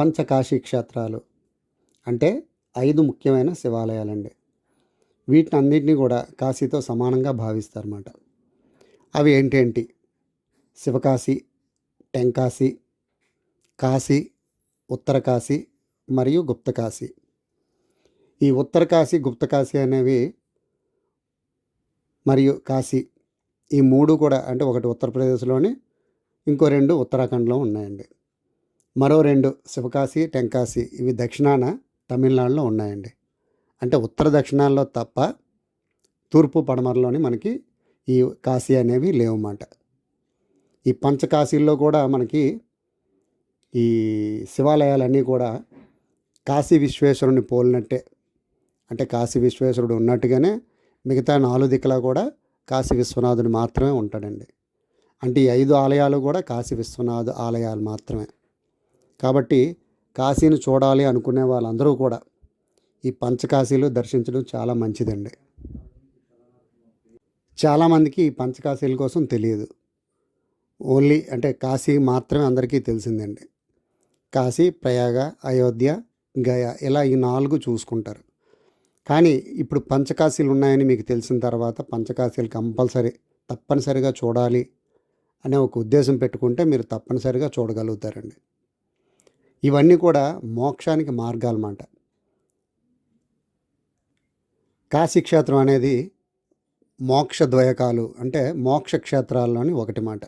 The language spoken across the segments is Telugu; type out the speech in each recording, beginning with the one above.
పంచకాశీ క్షేత్రాలు అంటే ఐదు ముఖ్యమైన శివాలయాలండి. వీటిని అన్నింటినీ కూడా కాశీతో సమానంగా భావిస్తారన్నమాట. అవి ఏంటేంటి శివకాశి టెంకాశి కాశీ ఉత్తర కాశీ మరియు గుప్తకాశీ. ఈ ఉత్తర కాశీ గుప్తకాశీ అనేవి మరియు కాశీ ఈ మూడు కూడా అంటే ఒకటి ఉత్తరప్రదేశ్లోని ఇంకో రెండు ఉత్తరాఖండ్లో ఉన్నాయండి. మరో రెండు శివకాశి టెంకాశి ఇవి దక్షిణాన తమిళనాడులో ఉన్నాయండి. అంటే ఉత్తర దక్షిణాల్లో తప్ప తూర్పు పడమరలోని మనకి ఈ కాశీ అనేవి లేవన్నమాట. ఈ పంచకాశీల్లో కూడా మనకి ఈ శివాలయాలన్నీ కూడా కాశీ విశ్వేశ్వరుని పోలినట్టే. అంటే కాశీ విశ్వేశ్వరుడు ఉన్నట్టుగానే మిగతా నాలుగు దిక్కులా కూడా కాశీ విశ్వనాథుడు మాత్రమే ఉంటాడండి. అంటే ఈ ఐదు ఆలయాలు కూడా కాశీ విశ్వనాథ ఆలయాలు మాత్రమే. కాబట్టి కాశీని చూడాలి అనుకునే వాళ్ళందరూ కూడా ఈ పంచకాశీలు దర్శించడం చాలా మంచిదండి. చాలామందికి ఈ పంచకాశీల కోసం తెలియదు. ఓన్లీ అంటే కాశీ మాత్రమే అందరికీ తెలిసిందండి. కాశీ ప్రయాగ అయోధ్య గయా ఇలా ఈ నాలుగు చూసుకుంటారు. కానీ ఇప్పుడు పంచకాశీలు ఉన్నాయని మీకు తెలిసిన తర్వాత పంచకాశీలు కంపల్సరీ తప్పనిసరిగా చూడాలి అనే ఒక ఉద్దేశం పెట్టుకుంటే మీరు తప్పనిసరిగా చూడగలుగుతారండి. ఇవన్నీ కూడా మోక్షానికి మార్గాలన్నమాట. కాశీక్షేత్రం అనేది మోక్ష ద్వయకాలు అంటే మోక్ష క్షేత్రాల్లోని ఒకటి మాట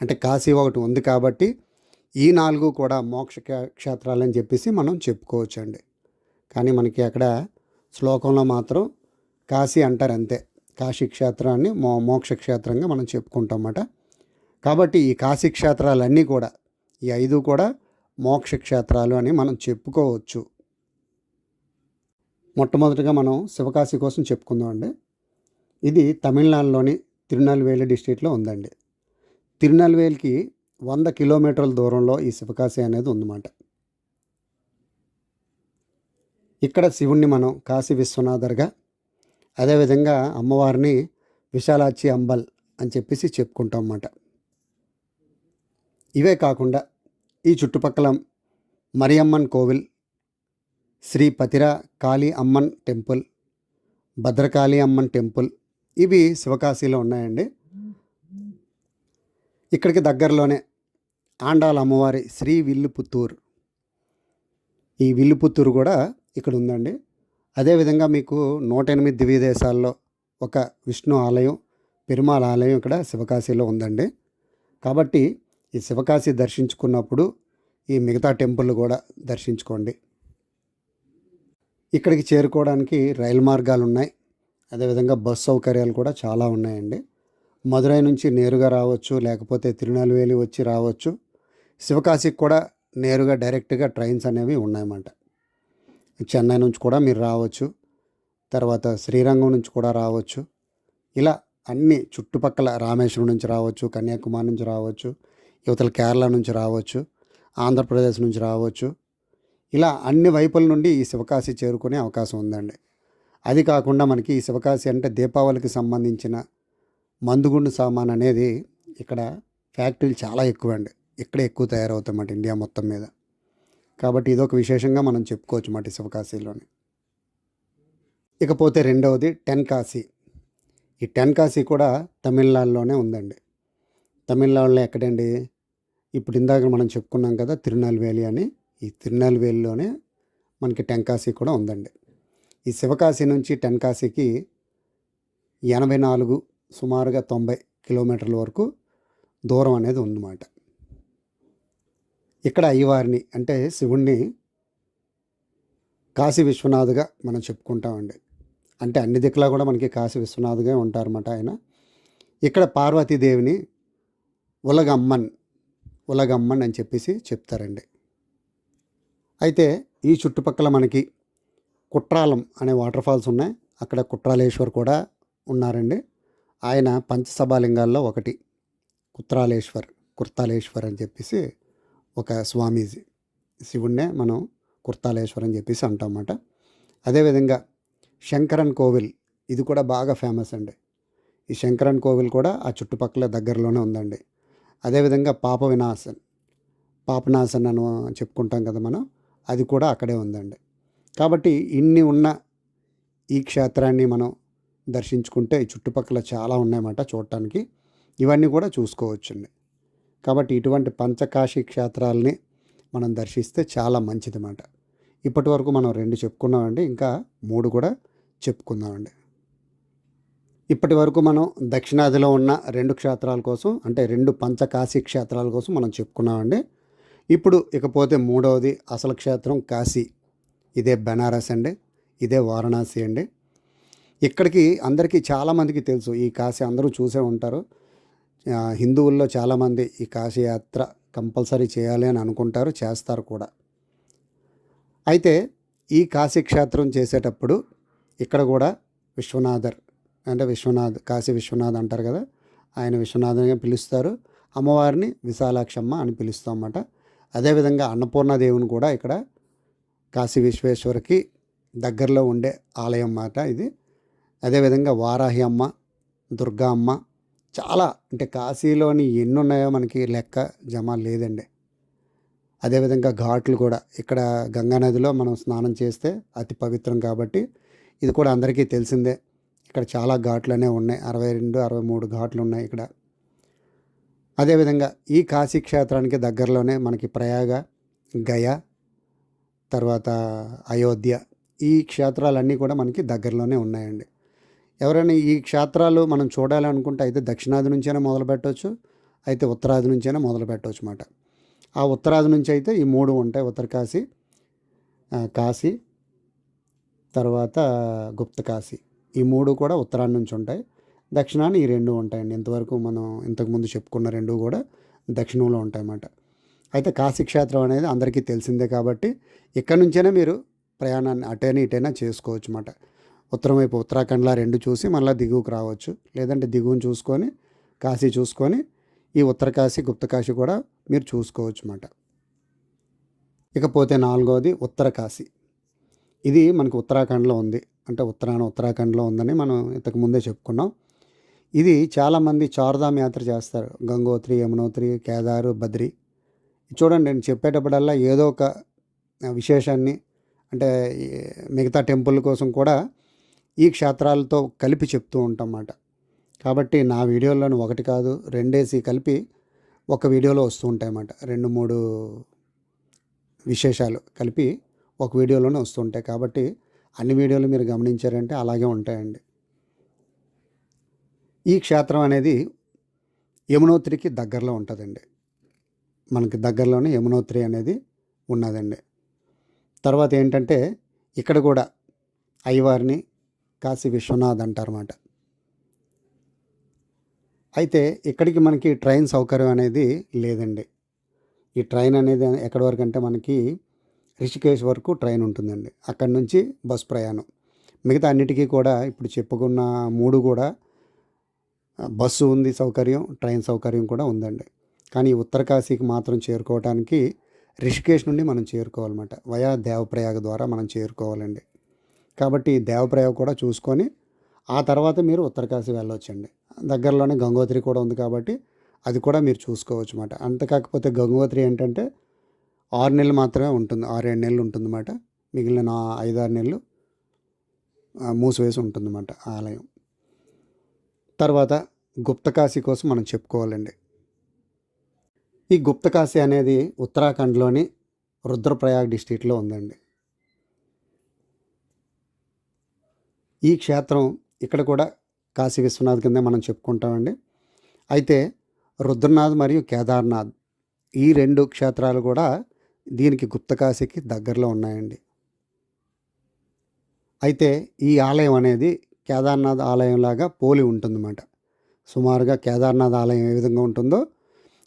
అంటే కాశీ ఒకటి ఉంది కాబట్టి ఈ నాలుగు కూడా మోక్ష క్షేత్రాలని చెప్పేసి మనం చెప్పుకోవచ్చండి. కానీ మనకి అక్కడ శ్లోకంలో మాత్రం కాశీ అంటారు అంతే. కాశీ క్షేత్రాన్ని మో మోక్ష క్షేత్రంగా మనం చెప్పుకుంటామన్నమాట. కాబట్టి ఈ కాశీ క్షేత్రాలన్నీ కూడా ఈ ఐదు కూడా మోక్షక్షేత్రాలు అని మనం చెప్పుకోవచ్చు. మొట్టమొదటిగా మనం శివకాశి కోసం చెప్పుకుందాం అండి. ఇది తమిళనాడులోని తిరునల్వేలి డిస్టిక్లో ఉందండి. తిరునల్వేలికి వంద కిలోమీటర్ల దూరంలో ఈ శివకాశి అనేది ఉందన్నమాట. ఇక్కడ శివుణ్ణి మనం కాశీ విశ్వనాథర్గా అదేవిధంగా అమ్మవారిని విశాలాక్షి అంబల్ అని చెప్పేసి చెప్పుకుంటాం అన్నమాట. ఇవే కాకుండా ఈ చుట్టుపక్కల మరియమ్మన్ కోవిల్ శ్రీ పతిరా కాళీ అమ్మన్ టెంపుల్ భద్రకాళి అమ్మన్ టెంపుల్ ఇవి శివకాశీలో ఉన్నాయండి. ఇక్కడికి దగ్గరలోనే ఆండాల అమ్మవారి శ్రీ విల్లుపుత్తూరు. ఈ విల్లుపుత్తూరు కూడా ఇక్కడ ఉందండి. అదేవిధంగా మీకు నూట ఎనిమిది దివ్య దేశాల్లో ఒక విష్ణు ఆలయం పెరుమాళ ఆలయం ఇక్కడ శివకాశీలో ఉందండి. కాబట్టి ఈ శివకాశి దర్శించుకున్నప్పుడు ఈ మిగతా టెంపుల్ కూడా దర్శించుకోండి. ఇక్కడికి చేరుకోవడానికి రైలు మార్గాలు ఉన్నాయి. అదేవిధంగా బస్ సౌకర్యాలు కూడా చాలా ఉన్నాయండి. మదురై నుంచి నేరుగా రావచ్చు లేకపోతే తిరునెల్వేలి వచ్చి రావచ్చు. శివకాశికి కూడా నేరుగా డైరెక్ట్గా ట్రైన్స్ అనేవి ఉన్నాయన్నమాట. చెన్నై నుంచి కూడా మీరు రావచ్చు తర్వాత శ్రీరంగం నుంచి కూడా రావచ్చు. ఇలా అన్ని చుట్టుపక్కల రామేశ్వరం నుంచి రావచ్చు కన్యాకుమారి నుంచి రావచ్చు యువతలు కేరళ నుంచి రావచ్చు ఆంధ్రప్రదేశ్ నుంచి రావచ్చు. ఇలా అన్ని వైపుల నుండి ఈ శివకాశి చేరుకునే అవకాశం ఉందండి. అది కాకుండా మనకి ఈ శివకాశి అంటే దీపావళికి సంబంధించిన మందుగుండు సామాన్ అనేది ఇక్కడ ఫ్యాక్టరీలు చాలా ఎక్కువ అండి ఇక్కడే ఎక్కువ తయారవుతాయన్నమాట ఇండియా మొత్తం మీద. కాబట్టి ఇదొక విశేషంగా మనం చెప్పుకోవచ్చు మాట శివకాశీలోని. ఇకపోతే రెండవది టెన్ కాశీ ఈ టెన్ కాశీ కూడా తమిళనాడులోనే ఉందండి. తమిళనాడులో ఎక్కడండి? ఇప్పుడు ఇందాక మనం చెప్పుకున్నాం కదా తిరునల్వేలి అని. ఈ తిరునల్వేలిలోనే మనకి టెంకాశీ కూడా ఉందండి. ఈ శివకాశీ నుంచి టెంకాశీకి ఎనభై నాలుగు సుమారుగా తొంభై కిలోమీటర్ల వరకు దూరం అనేది ఉందన్నమాట. ఇక్కడ అయ్యవారిని అంటే శివుణ్ణి కాశీ విశ్వనాథ్గా మనం చెప్పుకుంటామండి. అంటే అన్ని దిక్కులా కూడా మనకి కాశీ విశ్వనాథ్గా ఉంటారన్నమాట ఆయన. ఇక్కడ పార్వతీదేవిని ఉలగమ్మన్ ఉలగమ్మన్ అని చెప్పేసి చెప్తారండి. అయితే ఈ చుట్టుపక్కల మనకి కుట్రాలం అనే వాటర్ ఫాల్స్ ఉన్నాయి. అక్కడ కుట్రాలేశ్వర్ కూడా ఉన్నారండి. ఆయన పంచసభాలింగాల్లో ఒకటి. కుత్రాలేశ్వర్ కుర్తాలేశ్వర్ అని చెప్పేసి ఒక స్వామీజీ. శివుణ్ణే మనం కుర్తాలేశ్వర్ అని చెప్పేసి అంటామన్నమాట అదేవిధంగా శంకరన్ కోవిల్ ఇది కూడా బాగా ఫేమస్ అండి. ఈ శంకరన్ కోవిల్ కూడా ఆ చుట్టుపక్కల దగ్గరలోనే ఉందండి. అదేవిధంగా పాప వినాశన్ పాపనాసన్ అని చెప్పుకుంటాం కదా మనం అది కూడా అక్కడే ఉందండి. కాబట్టి ఇన్ని ఉన్న ఈ క్షేత్రాన్ని మనం దర్శించుకుంటే చుట్టుపక్కల చాలా ఉన్నాయన్నమాట చూడటానికి. ఇవన్నీ కూడా చూసుకోవచ్చండి. కాబట్టి ఇటువంటి పంచకాశీ క్షేత్రాలని మనం దర్శిస్తే చాలా మంచిదన్నమాట. ఇప్పటి వరకు మనం రెండు చెప్పుకున్నామండి ఇంకా మూడు కూడా చెప్పుకుందామండి. ఇప్పటి వరకు మనం దక్షిణాదిలో ఉన్న రెండు క్షేత్రాల కోసం అంటే రెండు పంచకాశీ క్షేత్రాల కోసం మనం చెప్పుకున్నామండి. ఇప్పుడు ఇకపోతే మూడవది అసలు క్షేత్రం కాశీ. ఇదే బెనారస్ అండి. ఇదే వారణాసి అండి. ఇక్కడికి అందరికీ చాలామందికి తెలుసు ఈ కాశీ అందరూ చూసే ఉంటారు. హిందువుల్లో చాలామంది ఈ కాశీ యాత్ర కంపల్సరీ చేయాలి అని అనుకుంటారు చేస్తారు కూడా. అయితే ఈ కాశీ క్షేత్రం చేసేటప్పుడు ఇక్కడ కూడా విశ్వనాథర్ అంటే విశ్వనాథ్ కాశీ విశ్వనాథ్ అంటారు కదా ఆయన విశ్వనాథనిగా పిలుస్తారు. అమ్మవారిని విశాలాక్షమ్మ అని పిలుస్తాం అన్నమాట. అదేవిధంగా అన్నపూర్ణాదేవిని కూడా ఇక్కడ కాశీ విశ్వేశ్వరకి దగ్గరలో ఉండే ఆలయం అన్నమాట ఇది. అదేవిధంగా వారాహి అమ్మ దుర్గా అమ్మ చాలా అంటే కాశీలోని ఎన్ని ఉన్నాయో మనకి లెక్క జమ లేదండి. అదేవిధంగా ఘాట్లు కూడా ఇక్కడ గంగా నదిలో మనం స్నానం చేస్తే అతి పవిత్రం కాబట్టి ఇది కూడా అందరికీ తెలిసిందే. ఇక్కడ చాలా ఘాట్లనే ఉన్నాయి. అరవై రెండు అరవై మూడు ఘాట్లు ఉన్నాయి ఇక్కడ. అదేవిధంగా ఈ కాశీ క్షేత్రానికి దగ్గరలోనే మనకి ప్రయాగ గయా తర్వాత అయోధ్య ఈ క్షేత్రాలన్నీ కూడా మనకి దగ్గరలోనే ఉన్నాయండి. ఎవరైనా ఈ క్షేత్రాలు మనం చూడాలనుకుంటే అయితే దక్షిణాది నుంచైనా మొదలు పెట్టవచ్చు అయితే ఉత్తరాది నుంచైనా మొదలు పెట్టవచ్చు అన్నమాట. ఆ ఉత్తరాది నుంచి అయితే ఈ మూడు ఉంటాయి. ఉత్తర కాశీ కాశీ తర్వాత గుప్త కాశీ. ఈ మూడు కూడా ఉత్తరాన్ని నుంచి ఉంటాయి. దక్షిణాన్ని ఈ రెండు ఉంటాయండి. ఇంతవరకు మనం ఇంతకుముందు చెప్పుకున్న రెండు కూడా దక్షిణంలో ఉంటాయన్నమాట. అయితే కాశీ క్షేత్రం అనేది అందరికీ తెలిసిందే కాబట్టి ఇక్కడ నుంచైనా మీరు ప్రయాణాన్ని అటైనా ఇటైనా చేసుకోవచ్చు అన్నమాట ఉత్తరం వైపు ఉత్తరాఖండ్లో రెండు చూసి మళ్ళీ దిగువకు రావచ్చు. లేదంటే దిగువను చూసుకొని కాశీ చూసుకొని ఈ ఉత్తర కాశీ గుప్త కాశీ కూడా మీరు చూసుకోవచ్చు అన్నమాట ఇకపోతే నాలుగవది ఉత్తర కాశీ. ఇది మనకు ఉత్తరాఖండ్లో ఉంది. అంటే ఉత్తరాన ఉత్తరాఖండ్లో ఉందని మనం ఇంతకు ముందే చెప్పుకున్నాం. ఇది చాలామంది చార్ధామ్ యాత్ర చేస్తారు. గంగోత్రి యమునోత్రి కేదారు బద్రి. చూడండి నేను చెప్పేటప్పుడల్లా ఏదో ఒక విశేషాన్ని అంటే మిగతా టెంపుల్ కోసం కూడా ఈ క్షేత్రాలతో కలిపి చెప్తూ ఉంటాం అన్నమాట కాబట్టి నా వీడియోలను ఒకటి కాదు రెండేసి కలిపి ఒక వీడియోలో వస్తూ ఉంటాయి అన్నమాట రెండు మూడు విశేషాలు కలిపి ఒక వీడియోలోనే వస్తుంటాయి కాబట్టి అన్ని వీడియోలు మీరు గమనించారంటే అలాగే ఉంటాయండి. ఈ క్షేత్రం అనేది యమునోత్రికి దగ్గరలో ఉంటుందండి. మనకి దగ్గరలోనే యమునోత్రి అనేది ఉన్నదండి. తర్వాత ఏంటంటే ఇక్కడ కూడా అయ్యవారిని కాశీ విశ్వనాథ్ అంటారన్నమాట. అయితే ఇక్కడికి మనకి ట్రైన్ సౌకర్యం అనేది లేదండి. ఈ ట్రైన్ అనేది ఎక్కడి వరకు అంటే మనకి రిషికేశ్ వరకు ట్రైన్ ఉంటుందండి. అక్కడి నుంచి బస్ ప్రయాణం. మిగతా అన్నిటికీ కూడా ఇప్పుడు చెప్పుకున్న మూడు కూడా బస్సు ఉంది సౌకర్యం ట్రైన్ సౌకర్యం కూడా ఉందండి. కానీ ఉత్తరకాశీకి మాత్రం చేరుకోవడానికి రిషికేశ్ నుండి మనం చేరుకోవాలన్నమాట. వయా దేవప్రయాగ ద్వారా మనం చేరుకోవాలండి. కాబట్టి దేవప్రయాగ కూడా చూసుకొని ఆ తర్వాత మీరు ఉత్తరకాశీ వెళ్ళొచ్చండి. దగ్గరలోనే గంగోత్రి కూడా ఉంది కాబట్టి అది కూడా మీరు చూసుకోవచ్చు అన్నమాట అంత కాకపోతే గంగోత్రి ఏంటంటే ఆరు నెలలు మాత్రమే ఉంటుంది ఆరు ఏడు నెలలు ఉంటుందన్నమాట. మిగిలిన ఐదారు నెలలు మూసివేసి ఉంటుందన్నమాట అన్నమాట ఆలయం. తర్వాత గుప్తకాశీ కోసం మనం చెప్పుకోవాలండి. ఈ గుప్తకాశీ అనేది ఉత్తరాఖండ్లోని రుద్రప్రయాగ్ డిస్టిక్లో ఉందండి. ఈ క్షేత్రం ఇక్కడ కూడా కాశీ విశ్వనాథ్ కింద మనం చెప్పుకుంటామండి. అయితే రుద్రనాథ్ మరియు కేదార్నాథ్ ఈ రెండు క్షేత్రాలు కూడా దీనికి గుప్తకాశికి దగ్గరలో ఉన్నాయండి. అయితే ఈ ఆలయం అనేది కేదార్నాథ్ ఆలయం లాగా పోలి ఉంటుందన్నమాట. సుమారుగా కేదార్నాథ్ ఆలయం ఏ విధంగా ఉంటుందో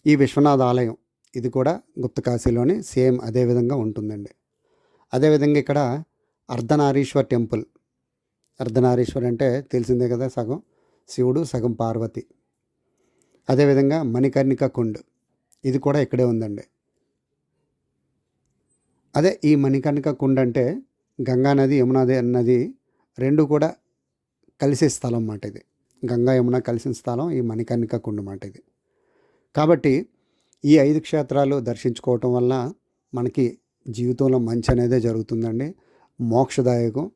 ఈ విశ్వనాథ్ ఆలయం ఇది కూడా గుప్తకాశీలోని సేమ్ అదే విధంగా ఉంటుందండి. అదేవిధంగా ఇక్కడ అర్ధనారీశ్వర్ టెంపుల్. అర్ధనారీశ్వర్ అంటే తెలిసిందే కదా సగం శివుడు సగం పార్వతి. అదేవిధంగా మణికర్ణిక కుండ్. ఇది కూడా ఇక్కడే ఉందండి. అదే ఈ మణికర్ణిక కుండ అంటే గంగానది యమునాది నది రెండు కూడా కలిసే స్థలం అన్నమాట ఇది. గంగా యమున కలిసిన స్థలం ఈ మణికర్ణిక కుండ మాట ఇది. కాబట్టి ఈ ఐదు క్షేత్రాలు దర్శించుకోవటం వల్ల మనకి జీవితంలో మంచి అనేదే జరుగుతుందండి. మోక్షదాయకం.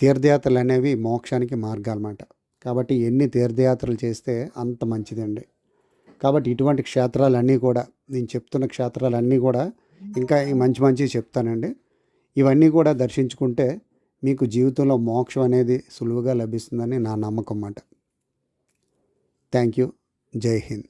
తీర్థయాత్రలు అనేవి మోక్షానికి మార్గాలన్నమాట కాబట్టి ఎన్ని తీర్థయాత్రలు చేస్తే అంత మంచిదండి. కాబట్టి ఇటువంటి క్షేత్రాలన్నీ కూడా నేను చెప్తున్న క్షేత్రాలన్నీ కూడా ఇంకా మంచి మంచి చెప్తానండి. ఇవన్నీ కూడా దర్శించుకుంటే మీకు జీవితంలో మోక్షం అనేది సులువుగా లభిస్తుందని నా నమ్మకం అన్నమాట. Thank you. జై హింద్.